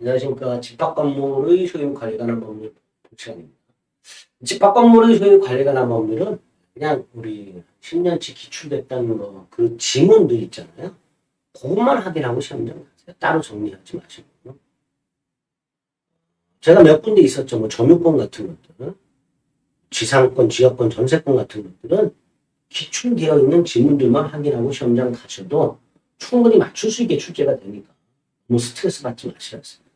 안녕하십니까. 집합 건물의 소유 관리에 관한 법률 시간입니다. 집합 건물의 소유 관리에 관한 법률은 그냥 우리 10년치 기출됐다는 거, 그 지문들 있잖아요. 그것만 확인하고 시험 좀 하세요. 따로 정리하지 마시고. 제가 몇 군데 있었죠. 뭐 점유권 같은 것들은. 지상권, 지역권, 전세권 같은 것들은 기출되어 있는 지문들만 확인하고 시험장 가셔도 충분히 맞출 수 있게 출제가 되니까 뭐 스트레스 받지 마시라어요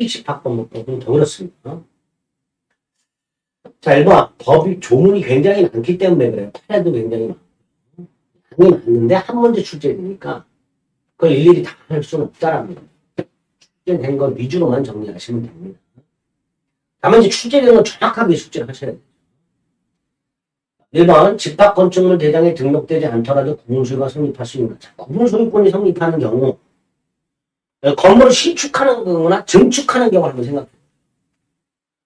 특히 집합법문법은 더 그렇습니다. 자, 1번. 법이, 조문이 굉장히 많기 때문에 그래요. 판례도 굉장히. 많이 많은데 한 문제 출제되니까 그걸 일일이 다 할 수는 거예요. 출제된 것 위주로만 정리하시면 됩니다. 다만 이제 출제된 건 정확하게 숙제를 하셔야 돼요. 1번 집합 건축물 대장에 등록되지 않더라도 구분소유가 성립할 수 있는 자, 구분소유권이 성립하는 경우 건물을 신축하는 거나 증축하는 경우를 한번 생각해.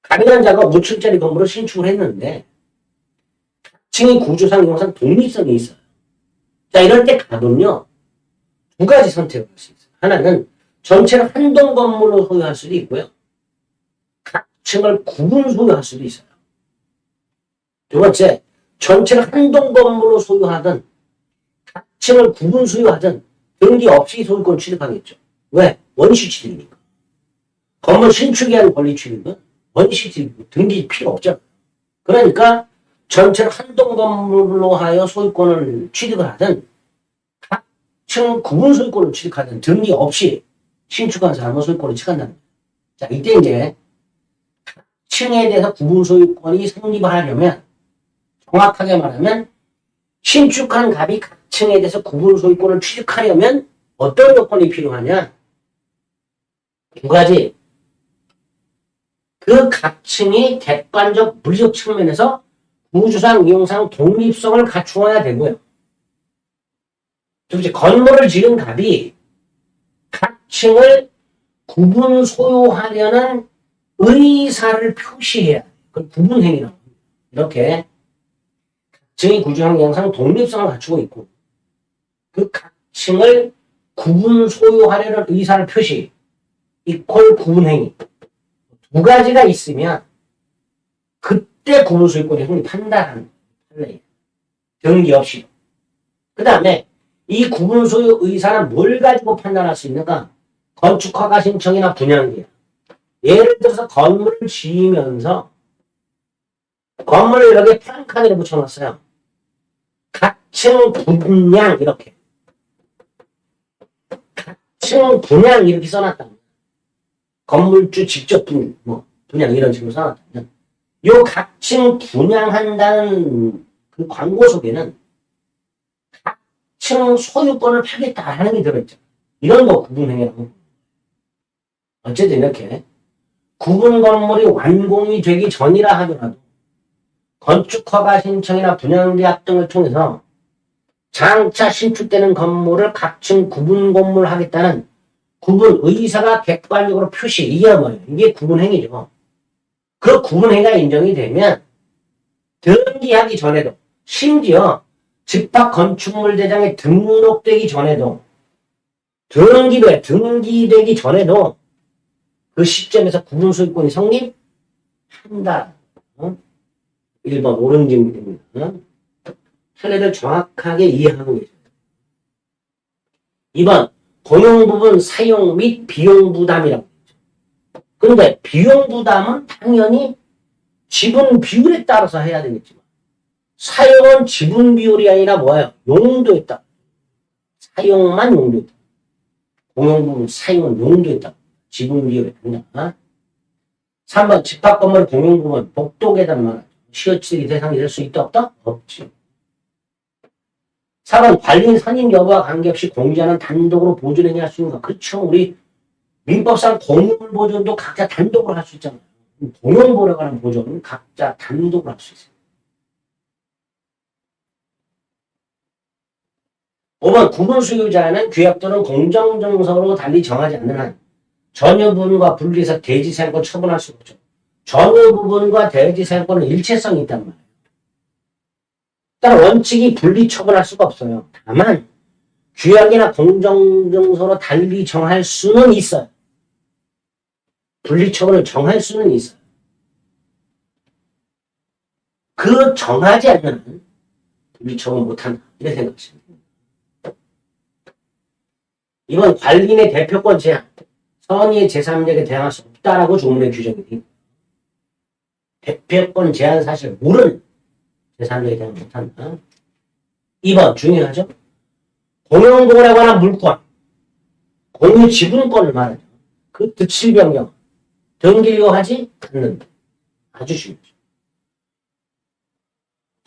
가능한 자가 5층짜리 건물을 신축을 했는데 층이 구조상 이용상 독립성이 있어요. 자 이럴 때 가도요 두 가지 선택을 할 수 있어요. 하나는 전체를 한 동 건물로 소유할 수도 있고요. 각 층을 구분 소유할 수도 있어요. 두 번째 전체를 한 동 건물로 소유하든 각 층을 구분 소유하든 등기 없이 소유권 취득하겠죠. 왜? 원시 취득이니까. 건물 신축에 의한 권리 취득은 원시 취득, 등기 필요 없죠. 그러니까 전체를 한동 건물로 하여 소유권을 취득을 하든 각층 구분 소유권을 취득하든 등기 없이 신축한 사람은 소유권을 취득한다는 거예요. 자, 이때 이제 각 층에 대해서 구분 소유권이 성립하려면 정확하게 말하면 신축한 갑이 각 층에 대해서 구분 소유권을 취득하려면 어떤 요건이 필요하냐? 두 가지. 그 각층이 객관적 물리적 측면에서 구조상 이용상 독립성을 갖추어야 되고요. 두 번째, 건물을 지은 갑이 각층을 구분 소유하려는 의사를 표시해야 구분행위라고 합니다. 이렇게 각층이 구조상 이용상 독립성을 갖추고 있고 그 각층을 구분 소유하려는 의사를 표시 이퀄 구분행위 두 가지가 있으면 그때 구분 소유권이 성립한다는 판례예요. 등기 없이. 그 다음에 이 구분 소유 의사는 뭘 가지고 판단할 수 있는가? 건축 허가 신청이나 분양이에요. 예를 들어서 건물을 지으면서 건물을 이렇게 프랑카드를 붙여놨어요. 각층 분양 이렇게. 각층 분양 이렇게 써놨다. 건물주 직접 분, 뭐, 분양 이런 식으로 써놨다면, 요 각층 분양한다는 그 광고 속에는 각층 소유권을 파겠다라는 게 들어있죠. 이런 거 구분행위라고. 어쨌든 이렇게 구분 건물이 완공이 되기 전이라 하더라도 건축허가 신청이나 분양계약 등을 통해서 장차 신축되는 건물을 각층 구분 건물 하겠다는 구분 의사가 객관적으로 표시 이게 뭐예요? 이게 구분행위죠. 그 구분행위가 인정이 되면 등기하기 전에도 심지어 집합 건축물 대장에 등록되기 전에도 등기돼 등기되기 전에도 그 시점에서 구분 소유권이 성립한다. 어? 1번 옳은 질문입니다. 어? 판례를 정확하게 이해하고 계세요. 2번 공용 부분 사용 및 비용 부담이라고 했죠. 그런데 비용 부담은 당연히 지분 비율에 따라서 해야 되겠지만 사용은 지분 비율이 아니라 뭐예요? 용도에 따라. 사용만 용도에 따라. 공용 부분 사용은 용도에 따라. 지분 비율에 따라. 3번 집합 건물 공용 부분 복도 계단만 시어치기 대상이 될 수 있다 없다? 없지. 4번 관리인 선임 여부와 관계없이 공지하는 단독으로 보존행위 할 수 있는가? 그렇죠. 우리 민법상 공유물 보존도 각자 단독으로 할 수 있잖아요. 공용보려 가는 보존은 각자 단독으로 할 수 있어요. 5번 구분 수요자는 규약 또는 공정정서로 달리 정하지 않는 한 전유 부분과 분리해서 대지사용권 처분할 수 없죠. 전유 부분과 대지사용권은 일체성이 있단 말이에요. 따라 원칙이 분리 처분할 수가 없어요. 다만 규약이나 공정정서로 달리 정할 수는 있어요. 분리 처분을 정할 수는 있어요. 그 정하지 않으면 분리 처분 못한다. 이렇게 생각하시면 됩니다. 이번 관리인의 대표권 제한, 선의의 제3자에게 대항할 수 없다라고 조문에 규정이 있습니다. 대표권 제한 사실 모르는 제3자에게 대항 못한다. 2번 중요하죠. 공용보호에 관한 물권, 공유 지분권을 말하죠. 그 득실 변경, 등기료하지 않는다. 아주 중요하죠.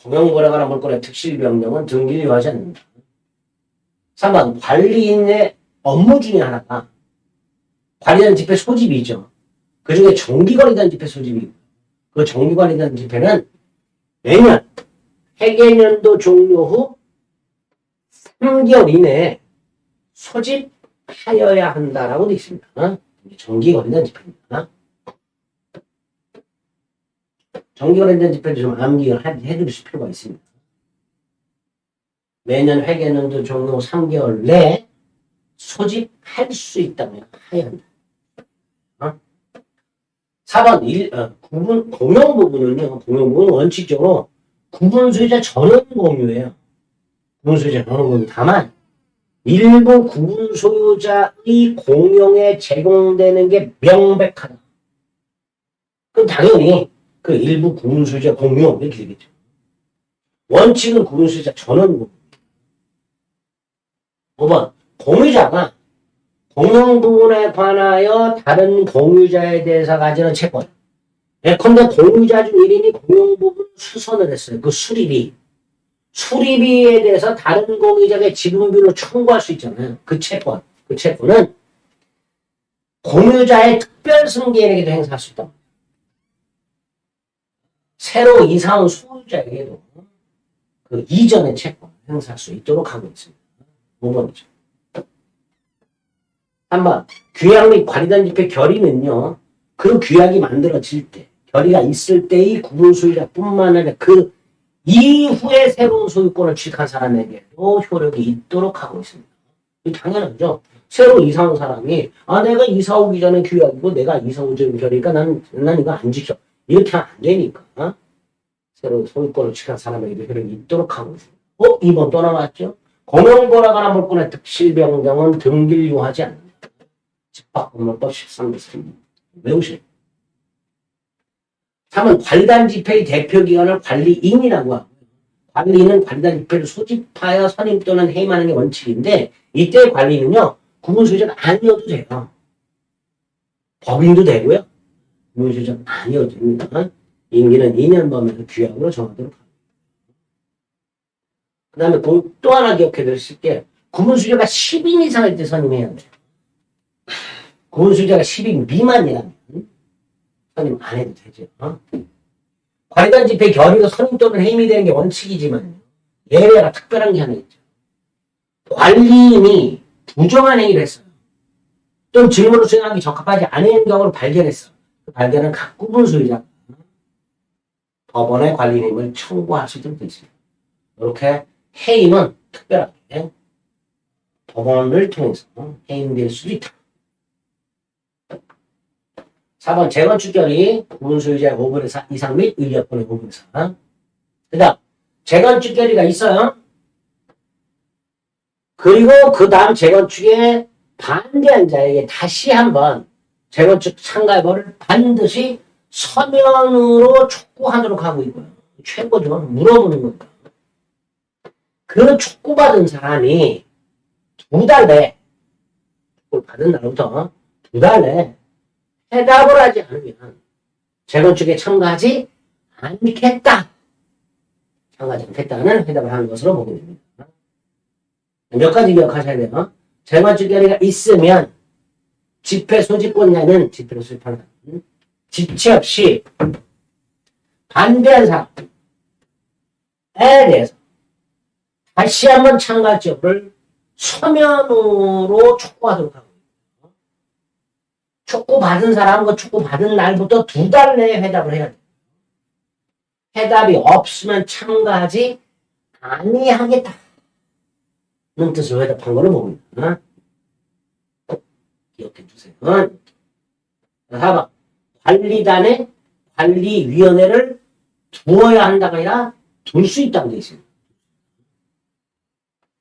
공용보호에 관한 물권의 득실 변경은 등기료하지 않는다. 3번 관리인의 업무 중에 하나가 관리단 집회 소집이죠. 그 중에 정기관리단 집회 소집이고 그 정기관리단 집회는 매년 회계년도 종료 후 3개월 이내에 소집하여야 한다라고 되어 있습니다. 어? 정기관리단 집회입니다. 정기관리단 집회도 좀 암기를 해- 해두실 필요가 있습니다. 매년 회계년도 종료 후 3개월 내에 소집할 수 있다면 해야 한다. 어? 4번 일, 어, 구분, 공용 부분은요, 공용 부분은 원칙적으로 구분 소유자 전원 공유예요. 구분 소유자 전원 공유. 다만, 일부 구분 소유자의 공용에 제공되는 게 명백하다. 그럼 당연히 그 일부 구분 소유자 공용 이렇게 되겠죠. 원칙은 구분 소유자 전원 공유. 5번 공유자가 공용 부분에 관하여 다른 공유자에 대해서 가지는 채권. 예컨대 공유자 중 1인이 공용 부분 수선을 했어요. 그 수리비. 수리비에 대해서 다른 공유자에게 지분비로 청구할 수 있잖아요. 그 채권. 그 채권은 공유자의 특별 승계인에게도 행사할 수 있다. 새로 이사 온 소유자에게도 그 이전의 채권 행사할 수 있도록 하고 있습니다. 5번이죠. 3번 규약 및 관리단 집회 결의는요. 그 규약이 만들어질 때 결의가 있을 때의 구분 소유자뿐만 아니라 그 이후에 새로운 소유권을 취득한 사람에게도 효력이 있도록 하고 있습니다. 당연하죠. 새로 이사 온 사람이 아 내가 이사 오기 전에 규약이고 내가 이사 오기 전에 결의니까 난, 난 이거 안 지켜. 이렇게 안 되니까 새로 소유권을 취득한 사람에게도 효력이 있도록 하고 있습니다. 어? 2번 또 나왔죠? 공용보라 관한 물권의 득실병정은 등기유하지 않는다. 집합법문법 13부 3 외우시오. 3은 관리단 집회의 대표 기관을 관리인이라고 하고 관리인은 관리단 집회를 소집하여 선임 또는 해임하는 게 원칙인데 이때 관리인은요 구분소유자가 아니어도 돼요. 법인도 되고요. 구분소유자가 아니어도 됩니다. 임기는 2년 범위에서 규약으로 정하도록 합니다. 그 다음에 또 하나 기억해 두실 게 구분수자가 10인 이상일 때 선임해야 돼요. 구분수자가 10인 미만이라면 선임 안 해도 되죠. 어? 관리단 집회 결의로 선임 또는 해임이 되는 게 원칙이지만 예외가 특별한 게 하나 있죠. 관리인이 부정한 행위를 했어요. 또는 직무를 수행하기 적합하지 않은 경우를 발견했어. 그 발견은 각 구분수유자가 법원에 관리인임을 청구할 수 있도록 되어 있습니다. 이렇게 해임은 특별하게 법원을 통해서 해임될 수도 있다. 4번 재건축 결의 구분소유자의 5분의 4 이상 및 의결권의 5분의 4. 그 다음 재건축 결의가 있어요. 그리고 그 다음 재건축에 반대한 자에게 다시 한번 재건축 참가벌을 반드시 서면으로 촉구하도록 하고 있고요. 최고죠. 물어보는 겁니다. 그 촉구받은 사람이 두달 촉구를 받은 날부터 두 달 내 에 해답을 하지 않으면 재건축에 참가하지 않겠다. 참가하지 않겠다는 해답을 하는 것으로 보게 됩니다. 몇 가지 기억하셔야 돼요. 재건축 결의가 있으면 집회 소집권자는 집회를 사람, 지체 없이 반대한 사람에 대해서 다시 한번 참가 지역을 서면으로 촉구하도록 하고. 촉구받은 사람은 촉구받은 날부터 두 달 내에 회답을 해야 돼요. 해답이 없으면 참가하지 아니하겠다. 는 뜻으로 회답한 거를 봅니다. 기억해 주세요. 4번 관리단에 관리위원회를 두어야 한다가 아니라 둘 수 있다고 되어 있습니다.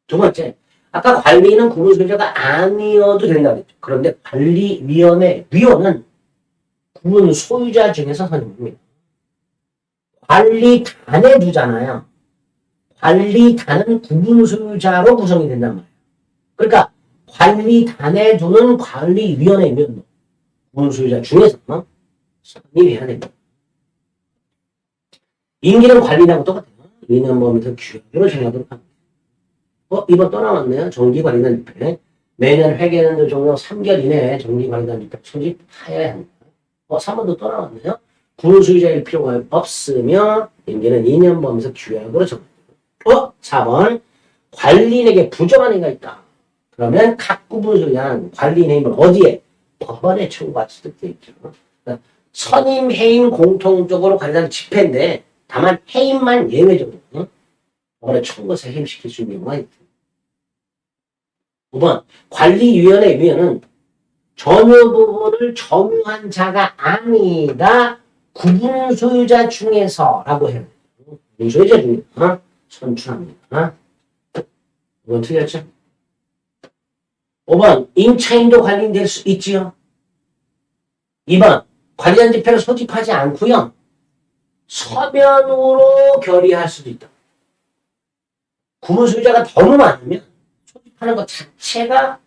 두 번째, 아까 관리는 구분소유자가 아니어도 된다고 했죠. 그런데 관리위원회, 위원은 구분 소유자 중에서 선임입니다. 관리단에 두잖아요. 관리단은 구분 소유자로 구성이 된단 말이에요. 그러니까 관리단에 두는 관리위원회면 구분 소유자 중에서 선임해야 됩니다. 임기는 관리하고 똑같아요. 2년 범위에서 규칙으로 정하도록 합니다. 어, 이번 또 나왔네요. 정기관리단 집회. 매년 회계연도 종료 3개월 이내에 정기관리단 집회 소집하여야 합니다. 어, 3번도 또 나왔네요. 구분소유자일 필요가 없으며 임기는 2년 범위에서 규약으로 정합니다. 어, 4번. 관리인에게 부정한 행위가 있다. 그러면 각 구분소유자는 관리인 행위를 어디에? 법원에 청구할 수도 있죠. 그러니까 선임 해임 공통적으로 관리단 집회인데 다만 해임만 예외적으로 원에 청구해서 해임시킬 수 있는 경우가 있다. 5번 관리위원회 위원은 전유 부분을 점유한 자가 아니다 구분 소유자 중에서 라고 해요. 구분 소유자 중에 어? 선출합니다. 이건 틀렸죠? 5번 임차인도 관리될 수 있지요. 2번 관리한 집회를 소집하지 않고요. 서면으로 결의할 수도 있다. 구분 소유자가 너무 많으면 소집하는 것 자체가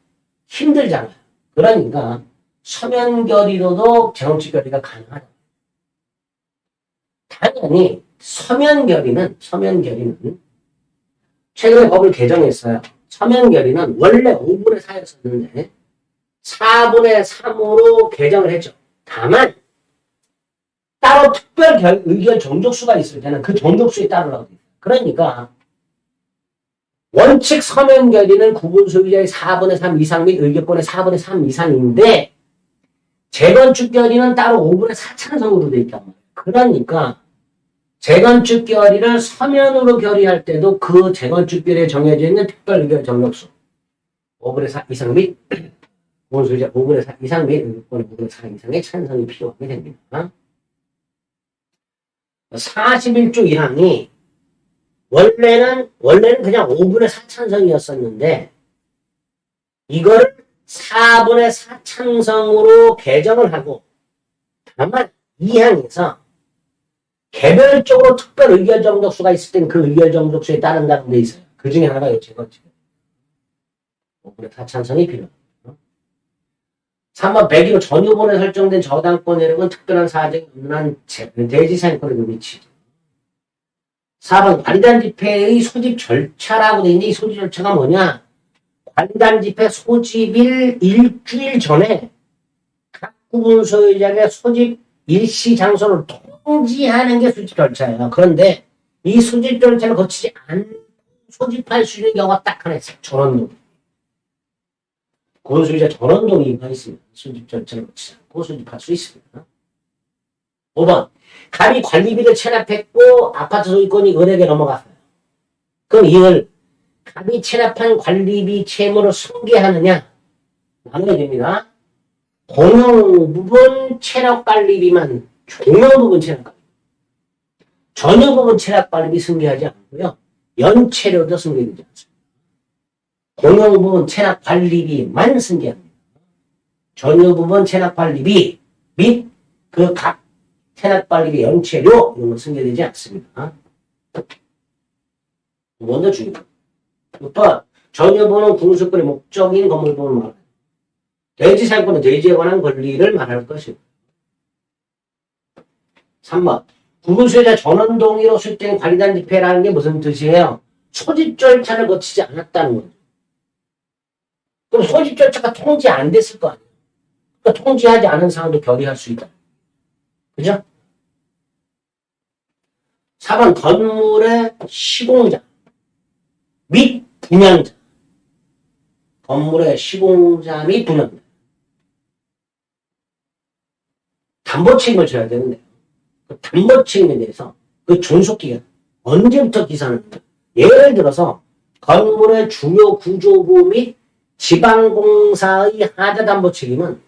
힘들잖아요. 그러니까 서면 결의로도 재원칙 결의가 가능하다. 당연히 서면 결의는 서면 결의는 최근에 법을 개정했어요. 서면 결의는 원래 5분의 4였었는데 4분의 3으로 개정을 했죠. 다만 따로 특별 결, 의견 정족수가 있을 때는 그 정족수에 따르라고. 그러니까 원칙 서면 결의는 구분 소유자의 4분의 3 이상 및 의결권의 4분의 3 이상인데 재건축 결의는 따로 5분의 4 찬성으로 돼 있단 말이에요. 그러니까 재건축 결의를 서면으로 결의할 때도 그 재건축 결의에 정해져 있는 특별 의견 정력수 5분의 4 이상 및 구분 소유자 5분의 4 이상 및 의결권의 5분의 4 이상의 찬성이 필요하게 됩니다. 41조 1항이 원래는 원래는 그냥 5분의 4찬성이었었는데 이걸 4분의 4찬성으로 개정을 하고 다만 2항에서 개별적으로 특별 의결 정족수가 있을 땐 그 의결 정족수에 따른다는 데 있어요. 그 중에 하나가 이 재건축. 5분의 4찬성이 필요합니다. 3번 101호 전유본에 설정된 저당권 이름은 특별한 사정이 없는 한 제- 대지상권의 위치. 4번 관리단 집회의 소집 절차라고 되어 있는데 이 소집 절차가 뭐냐? 관리단 집회 소집일 일주일 전에 각 구분 소유자의 소집 일시 장소를 통지하는 게 소집 절차예요. 그런데 이 소집 절차를 거치지 않고 소집할 수 있는 경우가 딱 하나 있어요. 전원동. 구분 소유자 전원동의가 있습니다. 소집 절차를 거치지 않고 소집할 수 있습니다. 5번 갑이 관리비를 체납했고 아파트 소유권이 은행에 넘어갔어요. 그럼 이걸 갑이 체납한 관리비 채무를 승계하느냐 나눠야 됩니다. 공용 부분 체납 관리비만 종료 부분 체납 관리비 전혀 부분 체납 관리비 승계하지 않고요. 연체료도 승계되지 않습니다. 공용 부분 체납 관리비만 승계합니다. 전혀 부분 체납 관리비 및 그 각 체납관리비 연체료 이런 건 승계되지 않습니다. 먼저 중요합니다. 6번 전유보는 군수권의 목적인 건물보는 말합니다. 대지사건은 대지에 관한 권리를 말할 것입니다. 3번 구분수혜자 전원 동의로 수립된 관리단 집회라는 게 무슨 뜻이에요? 소집 절차를 거치지 않았다는 거죠. 그럼 소집 절차가 통지 안 됐을 거 아니에요. 그러니까 통지하지 않은 사항도 결의할 수 있다. 그죠? 4번 건물의 시공자 및 분양자. 건물의 시공자 및 분양자. 담보 책임을 져야 되는데 그 담보 책임에 대해서 그 존속 기간 언제부터 기산하는가? 예를 들어서 건물의 주요 구조부 및 지방공사의 하자 담보 책임은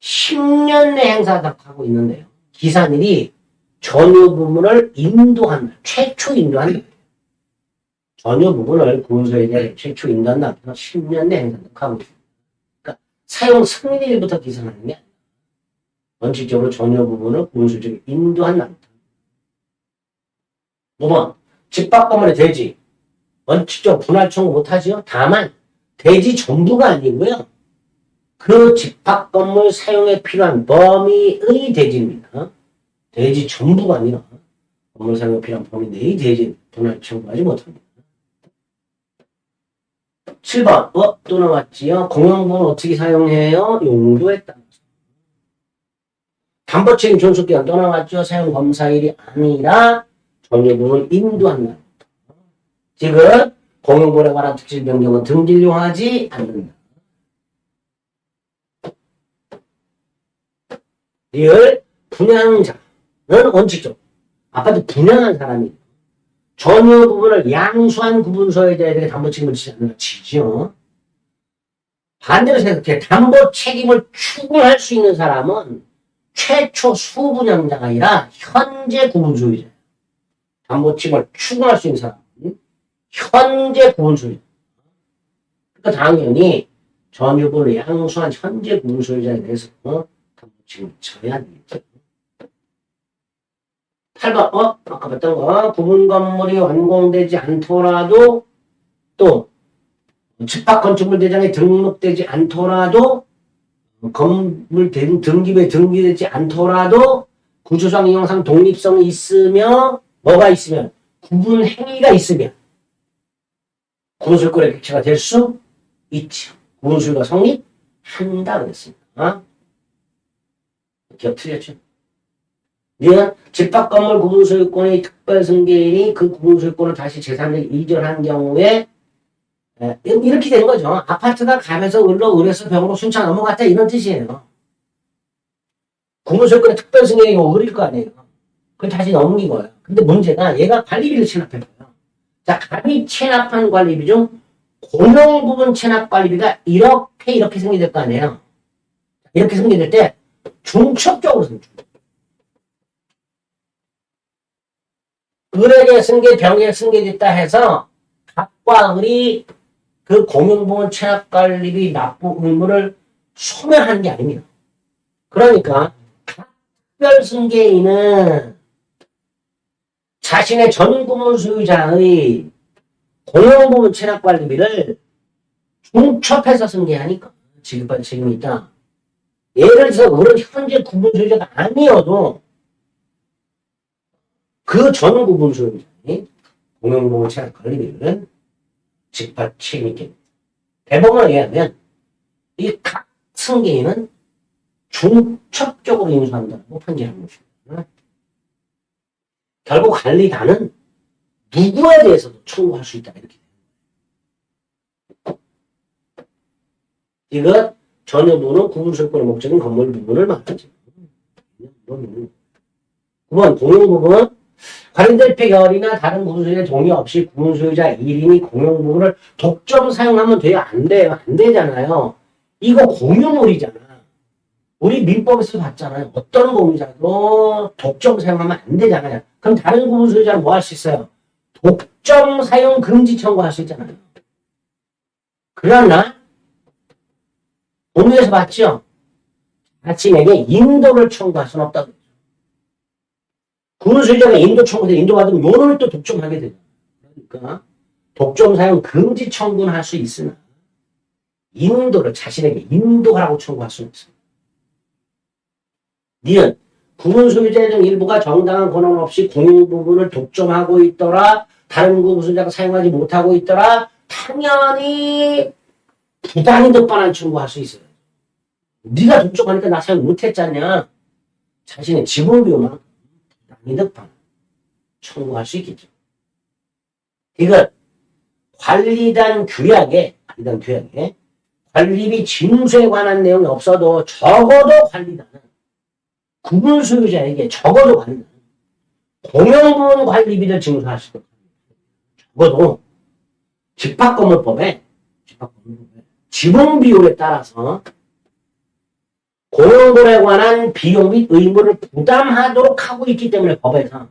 10년 내 행사하고 있는데요. 기산일이 전유 부분을 인도한 날, 최초 인도한 날. 전유 부분을 군소에 대해 최초 인도한 날부터 10년 내 행사하고. 그러니까 사용 승리일부터 기산하는 게 원칙적으로 전유 부분을 군수적으로 인도한 날부터. 5번 집합 건물의 대지 원칙적으로 분할 청구 못하지요. 다만 대지 전부가 아니고요. 그 집합 건물 사용에 필요한 범위의 대지입니다. 대지 전부가 아니라 사용에 필요한 범위 내의 대지 분할 청구하지 못합니다. 7번 어? 또 나왔지요. 공용부는 어떻게 사용해요? 용도에 따라서. 담보 책임 존속기간 또 나왔죠. 사용 검사일이 아니라 전유부를 인도한다. 지금 공용부에 관한 특실 변경은 등기용하지 않는다. 리을 분양자 는 원칙적 아파트 분양한 사람이 전유 부분을 양수한 구분 소유자에게 담보 책임을 지지 않는다 치죠. 반대로 생각해 담보 책임을 추구할 수 있는 사람은 최초 수분양자가 아니라 현재 구분 소유자. 담보 책임을 추구할 수 있는 사람 현재 구분 소유자. 그러니까 당연히 전유부를 양수한 현재 구분 소유자에 대해서 어? 담보 책임을 져야 되겠죠. 8번, 어? 아까 봤던 거. 구분 건물이 완공되지 않더라도, 또, 집합 건축물 대장에 등록되지 않더라도, 건물 등- 등기부에 등기되지 않더라도, 구조상 이용상 독립성이 있으며, 뭐가 있으면, 구분 행위가 있으면, 구분술권의 객체가 될 수 있죠. 구분술과 성립한다 그랬습니다. 어? 기억 틀렸죠? 이는 집합 건물 구분 소유권의 특별 승계인이 그 구분 소유권을 다시 재산에 이전한 경우에 에, 이렇게 된 거죠. 아파트가 가면서 을로 을에서 병으로 순차 넘어갔다 이런 뜻이에요. 구분 소유권의 특별 승계인이 을일 거 아니에요. 그걸 다시 넘긴 거예요. 근데 문제가 얘가 관리비를 체납했어요. 자, 감히 체납한 관리비 중 공용 부분 체납 관리비가 이렇게 이렇게 생겨될 거 아니에요. 이렇게 생겨될 때 중첩적으로 생겨. 을에게 승계, 병에 승계됐다 해서 갑과 을이 그 공용부문 체납관리비 납부 의무를 소멸하는 게 아닙니다. 그러니까 특별 승계인은 자신의 전구문 소유자의 공용부문 체납관리비를 중첩해서 승계하니까 지급받을 책임이 있다. 예를 들어서 을은 현재 구분 소유자가 아니어도 그전 구분 소유자의 공용보험 체납 관리비는 집합 책임이 있겠다. 대법원에 의하면 이 각 승계인은 중첩적으로 인수한다고 판결한 것입니다. 결국 관리단은 누구에 대해서도 청구할 수 있다 이렇게. 이것 전여부는 구분소유권의 목적인 건물 부분을 말하죠. 9번 공용 부분 관련된 폐결이나 다른 구분소유자 동의 없이 구분소유자 1인이 공용부분을 독점 사용하면 돼요? 안 돼요? 안 되잖아요. 이거 공유물이잖아. 우리 민법에서 봤잖아요. 어떤 공유자도 독점 사용하면 안 되잖아요. 그럼 다른 구분소유자는 뭐 할 수 있어요? 독점 사용 금지 청구할 수 있잖아요. 그러나 법률에서 봤죠? 자신에게 인도를 청구할 수는 없다고. 구분수의자가 인도 청구돼 인도받으면 요놈을 또 독점하게 되죠. 그러니까 독점 사용 금지 청구는 할 수 있으나 인도를 자신에게 인도하라고 청구할 수는 없어요. 니은 구분소유자 중 일부가 정당한 권한 없이 공용 부분을 독점하고 있더라 다른 구분소유자가 사용하지 못하고 있더라 당연히 부당히 득반한 청구할 수 있어요. 네가 독점하니까 나 사용 못했잖냐 자신의 지분 비용만 이득방 청구할 수 있겠죠. 이건 관리단 규약에 관리단 규약에 관리비 징수에 관한 내용이 없어도 적어도 관리단은 구분 소유자에게 적어도 관리단 공용부분 관리비를 징수할 수 있도록 적어도 집합건물법에 집합건물법에 지분 비율에 따라서 공용도에 관한 비용 및 의무를 부담하도록 하고 있기 때문에 법에서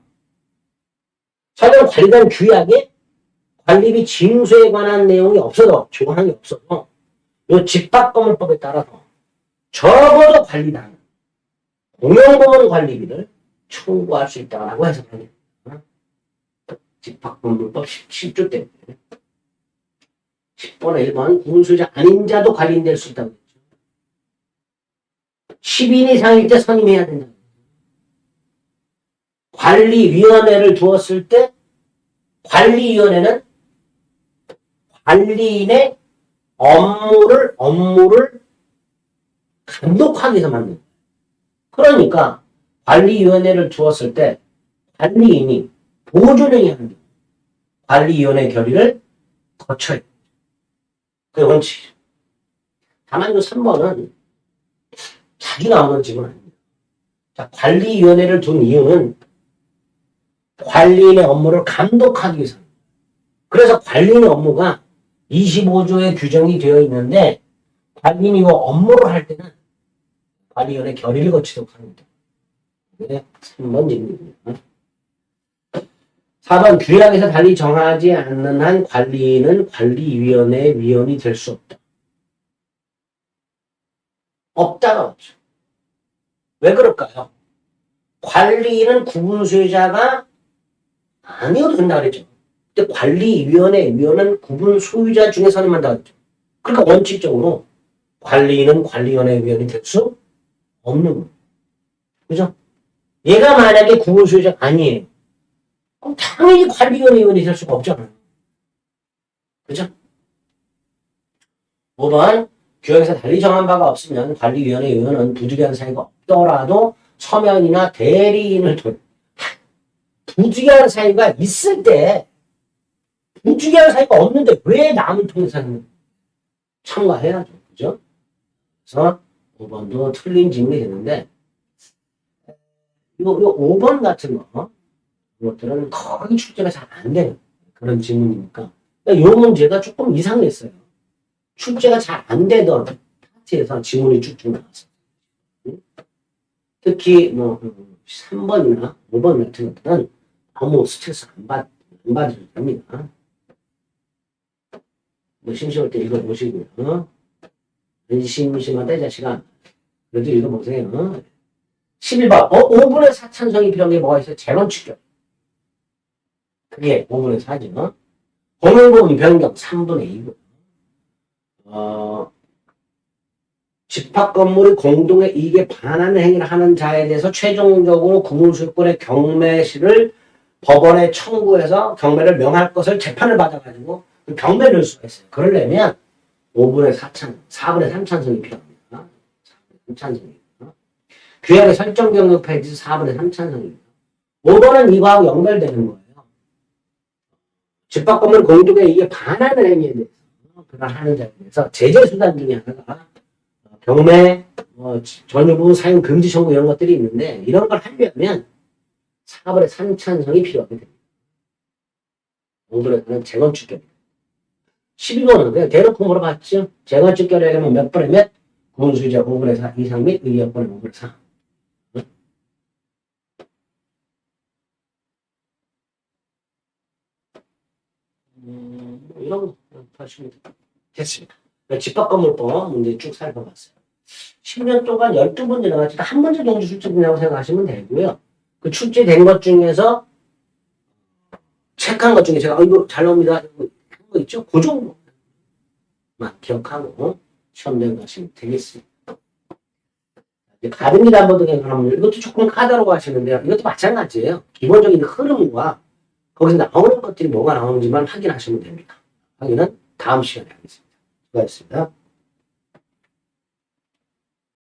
설령 관련 규약에 관리비 징수에 관한 내용이 없어도 조항이 없어도 이 집합건물법에 따라서 적어도 관리당 공용보건 관리비를 청구할 수 있다고 해석합니다. 집합건물법 17조 때문에 10번에 1번 군수자 아닌 자도 관리인될 수 있다고. 10인 이상일 때 선임해야 된다. 관리위원회를 두었을 때 관리위원회는 관리인의 업무를 업무를 감독하기 위해서 만든. 그러니까 관리위원회를 두었을 때 관리인이 보조령이 하는. 관리위원회 결의를 거쳐야 돼요. 그게 원칙이죠. 다만 이 3번은 자주 나오는 질문 아닙니다. 자, 관리위원회를 둔 이유는 관리인의 업무를 감독하기 위해서입니다. 그래서 관리인의 업무가 25조에 규정이 되어 있는데 관리인이 이 업무를 할 때는 관리위원회 결의를 거치도록 합니다. 네, 3번 질문입니다. 4번 규약에서 달리 정하지 않는 한 관리인은 관리위원회 위원이 될 수 없다. 없다가 없죠. 왜 그럴까요? 관리인은 구분 소유자가 아니어도 된다 그랬죠. 근데 관리위원회 위원은 구분 소유자 중에 선임한다 그랬죠. 그러니까 원칙적으로 관리인은 관리위원회 위원이 될 수 없는 거예요. 그죠? 얘가 만약에 구분 소유자가 아니에요. 그럼 당연히 관리위원회 위원이 될 수가 없잖아요. 그죠? 5번 규약에서 달리 정한 바가 없으면 관리위원회 위원은 부득이한 사유가 없더라도 서면이나 대리인을 통해 부득이한 사유가 있을 때 부득이한 사유가 없는데 왜 남을 통해서는 참가해야죠. 그죠? 그래서 5번도 틀린 질문이 되는데 요, 요 5번 같은 거 이것들은 거의 출제가 잘 안 되는 그런 질문이니까 이 문제가 조금 이상했어요. 출제가 잘 안 되던 파트에서 지문이 쭉쭉 나왔어요. 특히 뭐 3번이나 5번 같은 것들은 아무 스트레스 안, 받, 안 받으셔도 됩니다. 뭐 심심할 때 읽어보시고요. 어? 심심하다 이 자식아. 그래도 읽어보세요. 11번 어? 5분의 4찬성이 필요한 게 뭐가 있어요? 재건축격. 그게 5분의 4죠. 공용보험 변경 3분의 2고 어, 집합 건물이 공동의 이익에 반하는 행위를 하는 자에 대해서 최종적으로 구분수요권의 경매시를 법원에 청구해서 경매를 명할 것을 재판을 받아가지고 그 경매를 수가 있어요. 그러려면 5분의 4찬, 4분의 3찬성이 필요합니다. 4분의 3찬성입니다. 규약의 설정 경력 페이지 4분의 3찬성입니다. 5번은 이거하고 연결되는 거예요. 집합 건물 공동의 이익에 반하는 행위에 대해서 그걸 하는 자에 대해서 제재 수단 중에 하나가 경매, 뭐 전유부 사용 금지 청구 이런 것들이 있는데 이런 걸 하려면 4분의 3찬성이 필요하게 됩니다. 5분에서는 재건축결. 12번은 그냥 대놓고 물어봤죠. 재건축결이라면 몇 분의 몇? 5분의 4 이상 및 의약분의 5분의 4. 음, 뭐 이런 거 하시면 됐습니다. 집합건물법 문제 쭉 살펴봤어요. 10년 동안 12문제 나왔지만 한 문제 정도 출제된다고 생각하시면 되고요. 그 출제된 것 중에서 체크한 것 중에 제가 어, 이거 잘 나옵니다 한거 있죠? 그 정도만 기억하고 시험 내가시면 되겠습니다. 이제 가등기 담보 등에 관한 문제 이것도 조금 까다로워 하시는데요. 이것도 마찬가지예요. 기본적인 흐름과 거기서 나오는 것들이 뭐가 나오는지만 확인하시면 됩니다. 확인은 다음 시간에 하겠습니다. 수고하셨습니다.